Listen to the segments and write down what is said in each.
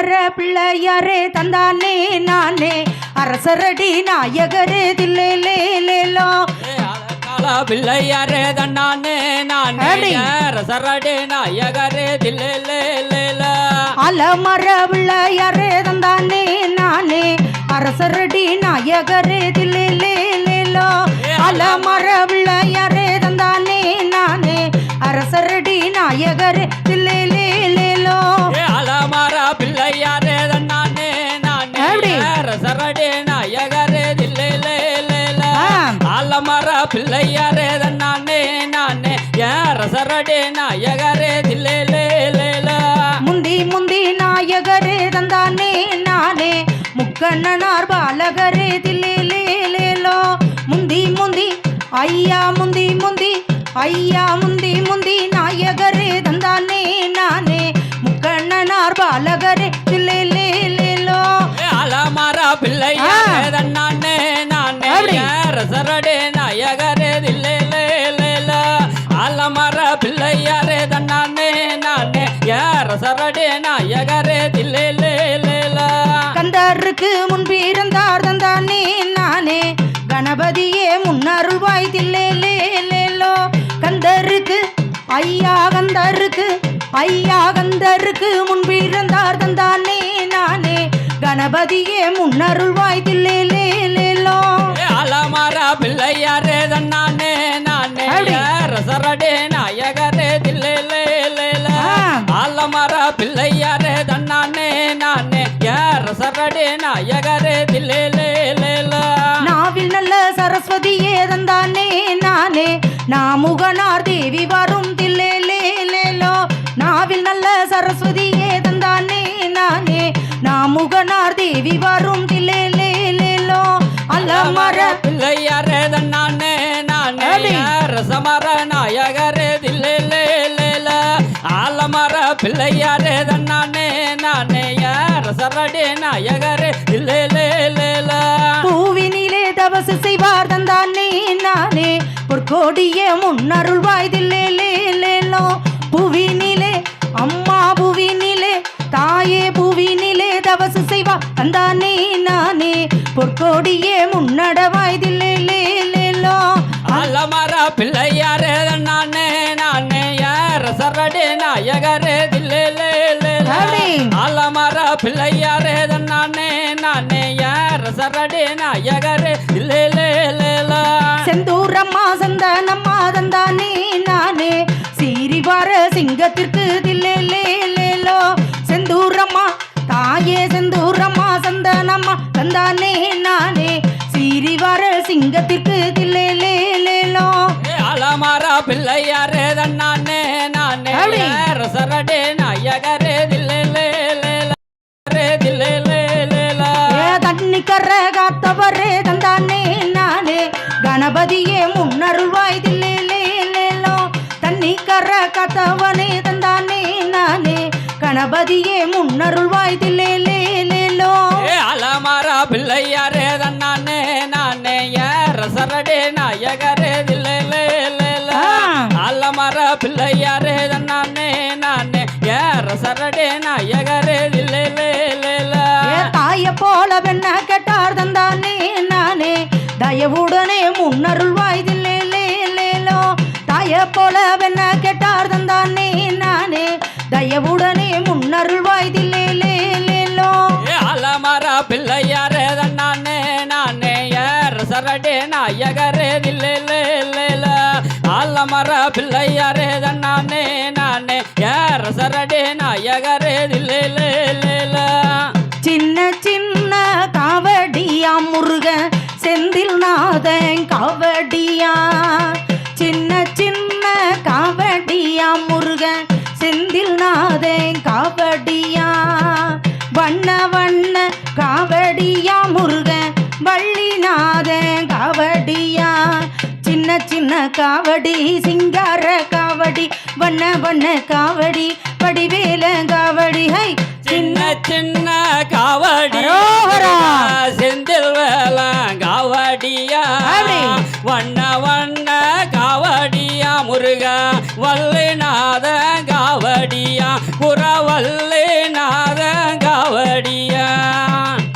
அலமர பிள்ளையாரே தந்தானே நானே. அரசரடி நாயகரே தில்லேலேலேலோ கால பிள்ளையாரே தன்னானே நான். அப்படி. ரசரடே நாயகரே தில்லேலேலேல அலமர பிள்ளையாரே தந்தானே நானே. அரசரடி நாயகரே தில்லேலேலேலோ அலமர பிள்ளையாரே தந்தானே நானே. அரசரடி நாயகரே தன்னானே நான் அப்படி. ரசரடே நாயகரே தில்லேலேலேல ஆ. அலமர பிள்ளையாரே தன்னானே நானே ஏன் ரசரடே நாயகரே தில்லேலேலேல முந்தி முந்தி நாயகரே தந்தானே நானே. முக்கண்ணனார் பாலகரே தில்லேலேலேலோ முந்தி முந்தி ஐயா முந்தி முந்தி. ஐயா முந்தி முந்தி நாயகரே தந்தானே நானே. முக்கண்ணனார் பாலகரே ஏ அலமர தன்னானே நானே. ஏன் ரசரடே நாயகரே தில்லேலேலேல அலமர பிள்ளையாரே தன்னானே நானே ரசரடே நாயகரே தில்லேலேலேல கந்தருக்கு முன்பிருந்தார் தந்தானே நானே. கணபதியே முன்னருள்வாய் தில்லேலேலேலோ கந்தருக்கு ஐயா கந்தருக்கு ஐயா கந்தருக்கு முன்பிருந்தார் தந்தானே நானே. கணபதியே முன்னருள்வாய் தில்லேலேலேலோ ஏ அலமர பிள்ளையாரே தன்னானே நானே. ரசரடே நாயகரே தில்லேலேலேல ஆ. அலமர பிள்ளையாரே தன்னானே நானே. ரசரடே நாயகரே தில்லேலேலேல நாவில் நல்ல சரஸ்வதியே தந்தானே நானே. நாமுகனார் தேவி வரும் நாமுகனார் தேவி வரும் தில்லேலேலேலோ அல்லமர பிள்ளையாரே தன்னானே நானே. ரசமர நாயகரே தில்லேலேலேல ஆலமர பிள்ளையாரே தன்னானே நானே ரசரடே நாயகரே தில்லேலேலேல பூவினிலே தவசு செய்வார் தந்தானே நானே. பொற்கோடிய முன்னருள்வாய் தில்லேலேலேலோ பிள்ளையாரே நானே நானே யார்? சரடே நாயகரே தில்லேலேலேல செந்தூரம்மா சந்தனம்மா தந்தானே நானே. சீரிவார சிங்கத்திற்கு தில்லேலேலேலோ செந்தூரம்மா கர காத்தவரே தந்தானே நானே. கணபதியே முன்னருள்வாய் தில்லேலேலேலோ தண்ணி கர காத்தவனே தந்தானே நானே. கணபதியே முன்னருள்வாய் தில்லேலேலேலோ ஏ அலமர பிள்ளையாரே தன்னானே நானே. ரசரடே நாயகரே தில்லேலேலேல ஆ. அலமர பிள்ளையாரே தன்னானே நானே. ரசரடே நாயகரே தயவுடனே முன்னருள்வாய் தில்லேலேலேலோ தாய போல வெண்ண கேட்டார் தந்தானே நானே. தயவுடனே முன்னருள்வாய் தில்லேலேலேலோ ஏ அலமர பிள்ளையாரே தன்னானே நானே. ரசரடே நாயகரே தில்லேலேலேல அலமர பிள்ளையாரே தன்னானே நானே. ரசரடே நாயகரே தில்லேலேலேல சின்ன சின்ன காவடியா முருகன் செந்தில் நாதன் காவடியா? சின்ன சின்ன காவடியா முருகன்? செந்தில் நாதன் காவடியா? வண்ண வண்ண காவடியா முருகன்? வள்ளிநாதன் காவடியா? சின்ன சின்ன காவடி சிங்கார காவடி வண்ண வண்ண காவடி வடிவேல காவடி ஹை! சின்ன சின்ன காவடி. செந்தில் வேலம் காவடியா? வண்ண வண்ண காவடியா முருகா? வல்லைநாத காவடியா? புறவல்லைநாத காவடியா?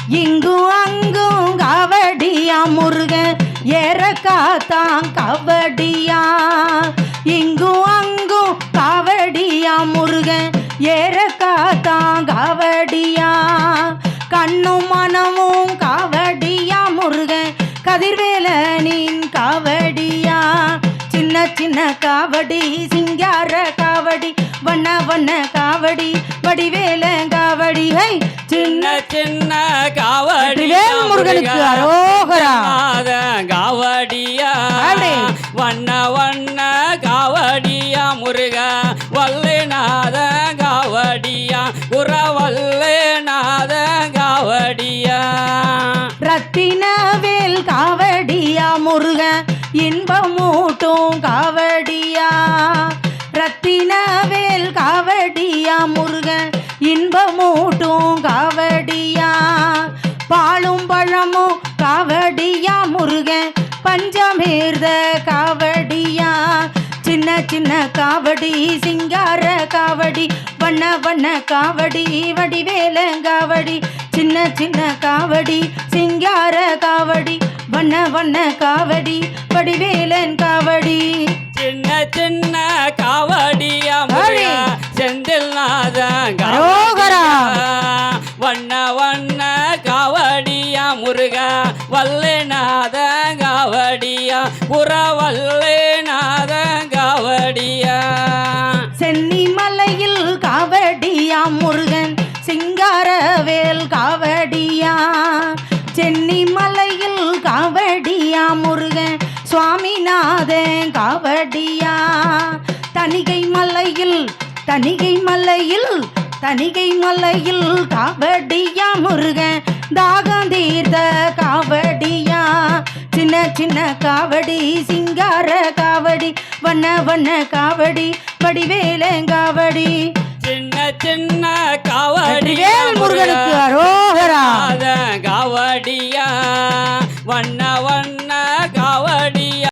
இங்கு அங்கும் காவடியா முருக? ஏற காத்தான் காவடியா? இங்கு அங்கும் காவடியா முருக? ஏற காத்தான் காவடியா? கண்ணும் மனமும் கதிர்வேலனின் காவடியா? சின்ன சின்ன காவடி சிங்கார காவடி வண்ண வண்ண காவடி வடிவேல காவடி. சின்ன சின்ன காவடி முருகனுக்கு அரோகரா. இன்பமூட்டும் காவடியா? பாலும் பழமும் காவடியா? முருகன் பஞ்சமேர்த காவடியா? சின்ன சின்ன காவடி சிங்கார காவடி வண்ண வண்ண காவடி வடிவேலங்காவடி சின்ன சின்ன காவடி சிங்கார காவடி வண்ண வண்ண காவடி வடிவேலன் காவடி. சின்ன சின்ன காவடியா முருகன் சிங்காரவேல் காவடியா? சென்னி மலையில் காவடியா முருகன் சுவாமிநாதன் காவடியா? தணிகை மலையில் தணிகை மலையில் தணிகை மலையில் காவடியா முருகன் தாகம் தீர்த்த காவடியா? சின்ன சின்ன காவடி சிங்கார காவடி வண்ண வண்ண காவடி வடிவேலங்காவடி சின்ன சின்ன காவடிய முருகனுக்கு அரோகரா. காவடியா வண்ண வண்ண